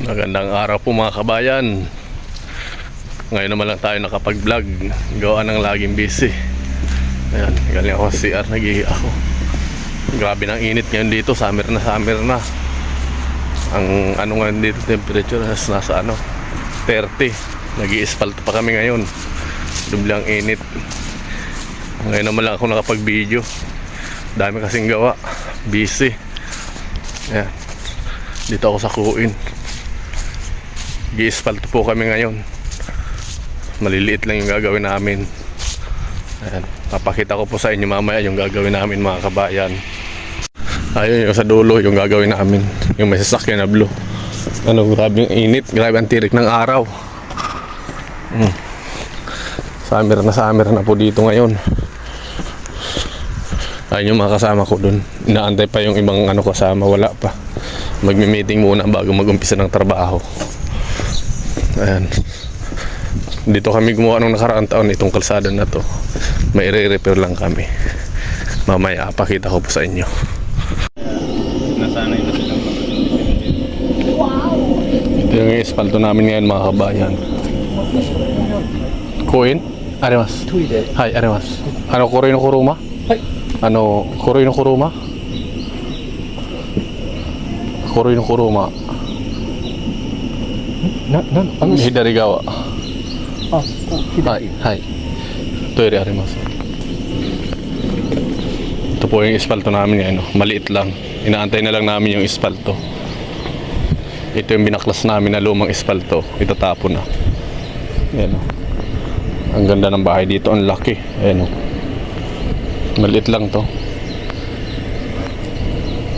Magandang araw po mga kabayan. Ngayon naman lang tayo nakapag-vlog. Gawa ng laging busy. Ayan, galing ako sa CR, nag ako. Grabe ng init ngayon dito, summer na summer na. Ang ano nga dito temperature nas nasa ano 30. Nag-i-asphalt pa kami ngayon. Dubli ang init. Ngayon naman lang ako nakapag-video. Dami kasing gawa. Busy. Ayan. Dito ako sa Kuin. Gi-asphalt po kami ngayon. Maliliit lang yung gagawin namin. Ayan. Papakita ko po sa inyo mamaya yung gagawin namin mga kabayan. Ayun yung sa dulo yung gagawin namin. Yung may sasakyan na blue. Ano, grabe yung init. Grabe ang tirik ng araw. Hmm. Summer na summer na po dito ngayon. Ayun yung mga kasama ko dun. Inaantay pa yung ibang ano kasama. Wala pa. Magmi-meeting muna bago mag-umpisa ng trabaho. Ayan. Dito kami gumawa nung nakaraang taon itong kalsada na to. May re-repair lang kami. Mamaya pakita ko po sa inyo. Nasanay na silang Ito yung espalto namin ngayon mga kabayan. Kuin? Aremas. Hai, aremas. Ano kuroy no kuruma? Ano kuroy no kuruma? Kuroy no kuruma. Na, na, ano si... Hidari gawa. Ah, Hai, hai. Toire aremas. Ito po yung espalto namin ngayon. no? Maliit lang. Inaantay na lang namin yung espalto. Ito yung binaklas namin na lumang espalto. Itatapon na. Ayan o. Ang ganda ng bahay dito. Ang laki. Ayan o. Maliit lang to.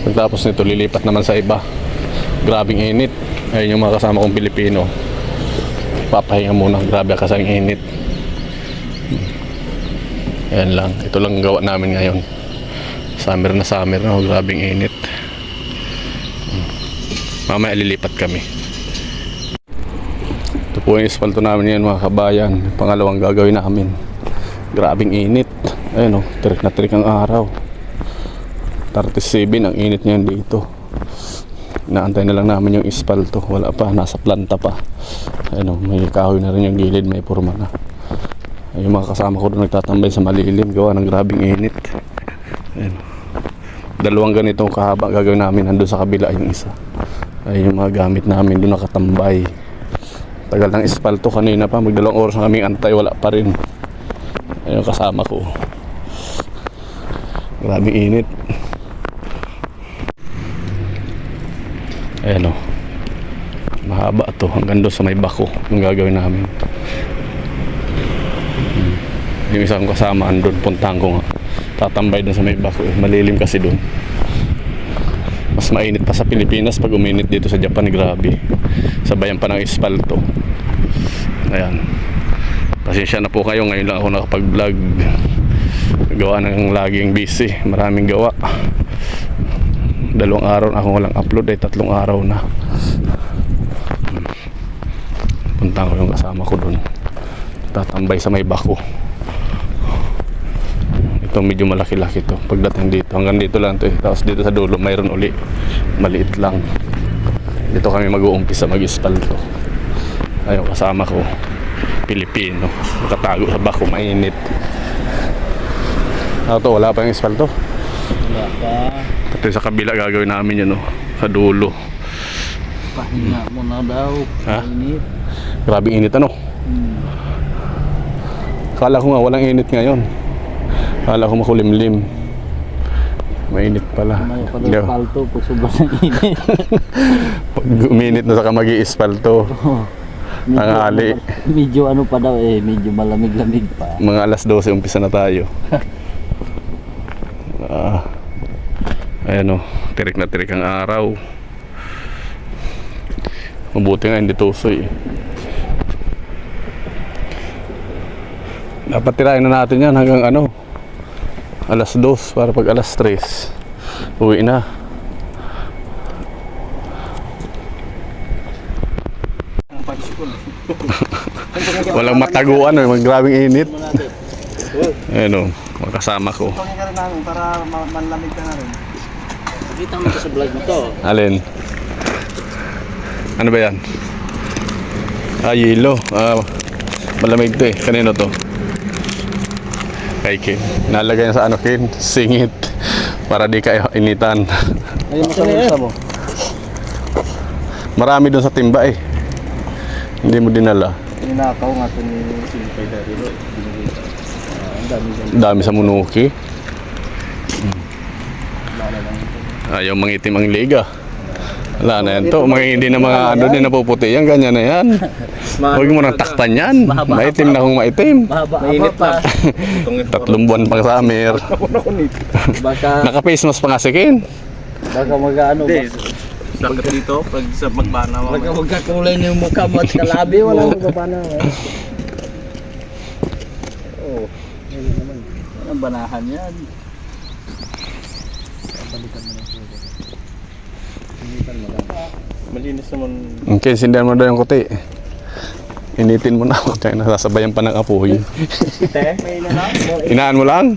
Pagtapos nito, lilipat naman sa iba. Grabing init. Ayun yung mga kasama kong Pilipino. Papahinga muna. Grabe kasang init. Ayan lang. Ito lang ang gawa namin ngayon. Summer na summer na. Oh, grabing init. Mamaya lilipat kami. Ito po yung espalto namin ngayon mga kabayan. Pangalawang gagawin namin. Grabing init. Ayun o, tirik na tirik ang araw. 37 ang init ngayon dito. Inaantay na lang namin yung espalto. Wala pa, nasa planta pa. Ayun o, may kahoy na rin yung gilid, may purma na. Yung mga kasama ko doon nagtatambay sa malilim. Gawa ng grabing init. Ayun. Dalawang ganitong kahaba gagawin namin. Nandun sa kabila yung isa. Ay yung mga gamit namin doon nakatambay. Tagal ng espalto kanina pa. Magdalawang oras na kaming antay. Wala pa rin. Ayun kasama ko. Grabing init. Ayan o. Mahaba to. Hanggang doon sa may bako. Yung gagawin namin. Hmm. Yung isang kasama andun. Puntahan ko nga. Tatambay doon sa may bako. Eh. Malilim kasi doon. Mas mainit pa sa Pilipinas pag uminit dito sa Japan. Grabe. Sabayan pa ng espalto. Ayan. Pasensya na po kayo. Ngayon lang ako nakapag-vlog. Gawa ng laging busy. Maraming gawa. Dalawang araw na akong walang upload. Ay tatlong araw na. Punta ko yung kasama ko doon. Tatambay sa may bako. Ito medyo malaki-laki to. Pagdating dito, hanggang dito lang to eh. Tapos dito sa dulo, mayroon uli. Maliit lang. Dito kami mag-uumpisa mag-espalto. Ayun, kasama ko. Pilipino. Nakatago sa bako, mainit. Ano to, wala pa yung espalto. Wala pa. Pati sa kabila gagawin namin yun, no? Sa dulo. Pahinga mo na daw. Ha? Init. Grabing init, ano? Hmm. Kala ko nga walang init ngayon. Kala ko makulimlim. Mainit pala. May pa Hindi, daw palto pag sobrang init. Pag uminit na sa kamagi espalto. medyo, Tanghali. medyo ano pa daw eh. Medyo malamig-lamig pa. Mga alas 12 umpisa na tayo. Ah. Ayan o, tirik na tirik ang araw. Mabuti nga hindi tusoy. Dapat tirahin na natin yan hanggang ano, alas 2 para pag alas 3 uwi na. Walang mataguan, eh, magrabing init. Ayan o, makasama ko. Para ma- manlamig ka na rin. Kita mo sa vlog mo to. Alin? Ano ba yan? Ah, yelo. Ah, malamig to eh. Kanino to? Kay Kin. Nalagay na sa ano Kin? Singit. Para di ka initan. Ayun mo sa mo. Marami doon sa timba eh. Hindi mo dinala. Ninakaw nga ito ni. Binigay sa. Ah, Ang. Dami sa munuki. Lala lang ito. Ayaw mangitim ang liga. Wala na yan to. Mga hindi na mga ano din napuputi yan. Ganyan na yan. Huwag mo nang takpan yan. Maitim na kung maitim. Mainit pa. Tatlong buwan pang summer. Naka-face mask pa nga si Ken. baka mag-ano ba? Sakit dito pag sa pagbana mo. Baka magkakulay na yung mukha mo at kalabi. Wala mo ba na? Oo. Ayun naman. Ang banahan yan. Malinis naman. Okay, sindihan mo daw yung kuti. Initin mo na. Kaya nasasabayan pa ng apoy. Te, may na lang. Inaan mo lang.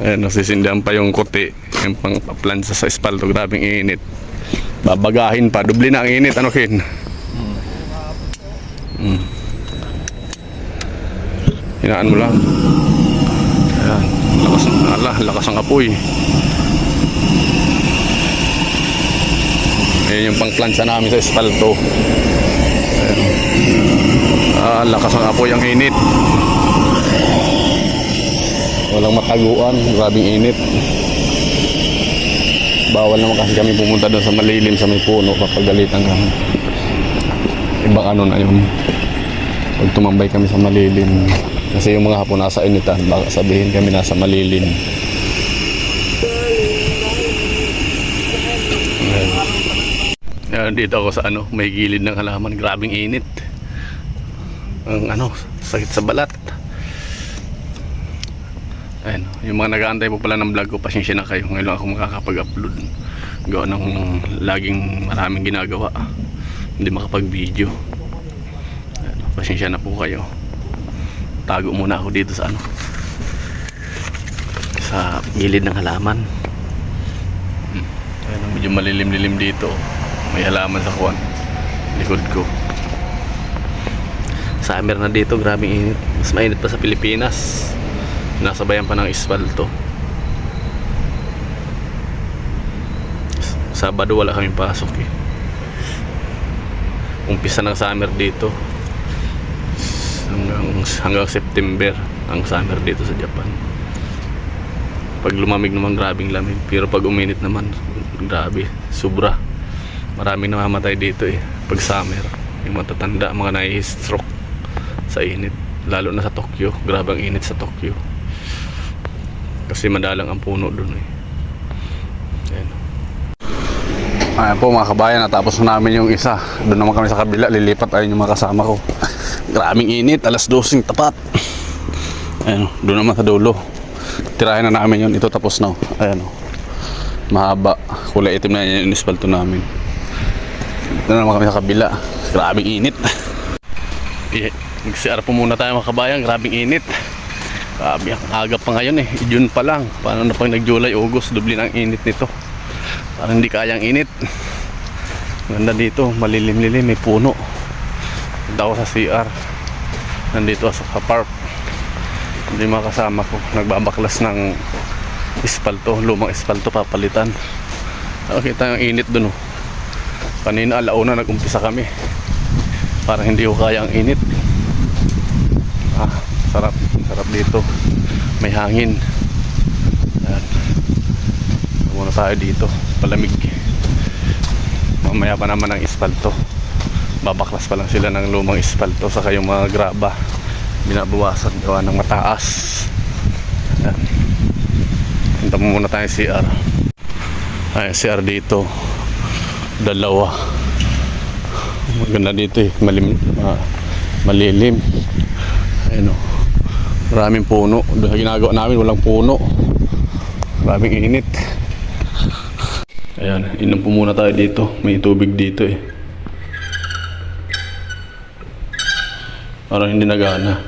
Ayan, nasisindihan pa yung kuti. Yung pang paplansa sa espalto. Grabing init. Babagahin pa. Dubli na ang init. Ano, Ken? Mm. Inaan mo lang. Lakas ng, ala, lakas ng apoy. Ayan yung pangplansa namin sa espalto. Ayan. Ah, lakas ng apoy ang init. Walang mataguan, grabing init. Bawal naman kasi kami pumunta doon sa malilim sa may puno papagalitan kami. Ibang ano na yun. Pag tumambay kami sa malilim. Kasi yung mga hapon nasa initan, baka sabihin kami nasa malilim. Ayan. Dito ako sa ano, may gilid ng halaman, grabing init. Ang ano, sakit sa balat. Ayun, yung mga nag-aantay po pala ng vlog ko, pasensya na kayo. Ngayon ako makakapag-upload. Gawa ng laging maraming ginagawa. Hindi makapag-video. Pasensya na po kayo. Tago muna ako dito sa ano. Sa gilid ng halaman. Hmm. Ayun, medyo malilim-lilim dito. May halaman sa kuwan. Likod ko. Summer na dito, grabing init. Mas mainit pa sa Pilipinas. Nasabayan pa ng espalto. Sabado wala kaming pasok eh. Umpisa ng summer dito. Hanggang, September ang summer dito sa Japan. Pag lumamig naman grabing lamig. Pero pag uminit naman, grabe. Sobra. Maraming namamatay dito eh. Pag summer. Yung matatanda, mga nai-stroke sa init. Lalo na sa Tokyo. Grabe ang init sa Tokyo. Kasi madalang ang puno doon eh. Ayan. Ayan po mga kabayan, natapos na namin yung isa. Doon naman kami sa kabila, lilipat ayun yung mga kasama ko. Grabing init, alas 12 tapat. Ayan, doon naman sa dulo. Tirahin na namin yun, ito tapos na. Ayan o. Mahaba, kulay itim na yan yung ispalto namin. Doon naman kami sa kabila. Grabing init. Eh, Mag-CR po muna tayo mga kabayan, grabing init. Grabe, aga pa ngayon eh. June pa lang. Paano na pag nag-July, August, dubli ng init nito. Parang hindi kayang init. Ganda dito, malilim-lilim, may puno. Punta ako sa CR. Nandito sa park. Hindi mga kasama ko. Nagbabaklas ng espalto, lumang espalto papalitan. Nakita yung init dun oh. Kanina alauna nag-umpisa kami. Parang hindi ko kaya ang init. Ah, sarap. Sarap dito. May hangin. Ayan. Muna tayo dito. Palamig. Mamaya pa naman ang espalto. Babaklas pa lang sila ng lumang espalto saka yung mga graba. Binabawasan gawa ng mataas. Ayan. Punta mo muna tayo CR. Ay, CR dito. Dalawa. Maganda dito eh. Malim, ma, malilim. Ayun o. Maraming puno. Sa ginagawa namin, walang puno. Maraming init. Ayan, inom muna tayo dito. May tubig dito eh. Parang hindi nagana.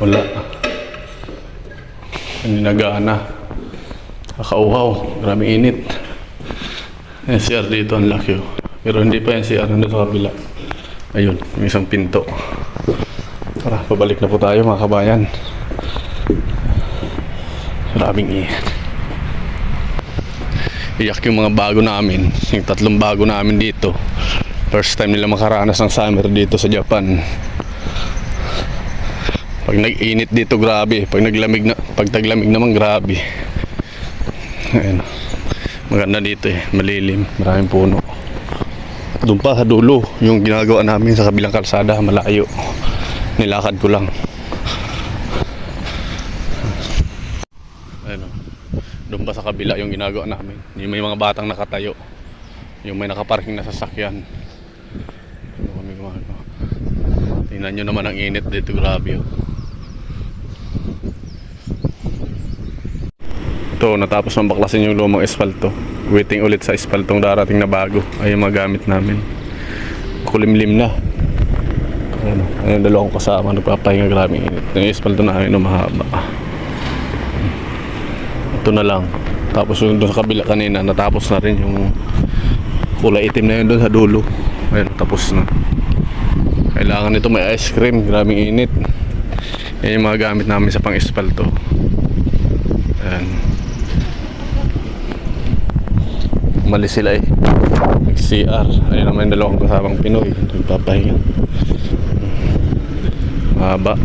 Wala. Hindi nagana. Kakauhaw. Maraming init. Ayan, CR dito, ang laki oh. Pero hindi pa yan CR, nandun sa kabila. Ayun, may isang pinto. Tara, pabalik na po tayo mga kabayan. Maraming iyan. Iyak yung mga bago namin. Yung tatlong bago namin dito. First time nila makaranas ng summer dito sa Japan. Pag nag-init dito, grabe. Pag naglamig na, pag taglamig naman, grabe. Ayan. Maganda dito eh. Malilim. Maraming puno. Doon pa sa dulo, yung ginagawa namin sa kabilang kalsada, malayo. Nilakad ko lang. Ayun. Doon pa sa kabila yung ginagawa namin. Yung may mga batang nakatayo. Yung may nakaparking na sasakyan. Ano kami gumagawa. Tingnan nyo naman ang init dito. Grabe oh. Ito, natapos ng baklasin yung lumang espalto. Waiting ulit sa espaltong darating na bago. Ay yung mga gamit namin. Kulimlim na. Ano, ayun dalawang kasama nagpapahinga grabe init. Yung espalto namin no mahaba. Ito na lang. Tapos yung doon sa kabila kanina, natapos na rin yung kulay itim na yun doon sa dulo. Ayun, tapos na. Kailangan nito may ice cream. Grabing init. Yan yung mga gamit namin sa pang-espalto. Ayan. Umalis sila eh. Nag-CR. Ayun naman yung dalawang kasamang Pinoy. Nagpapahinga. Mahaba.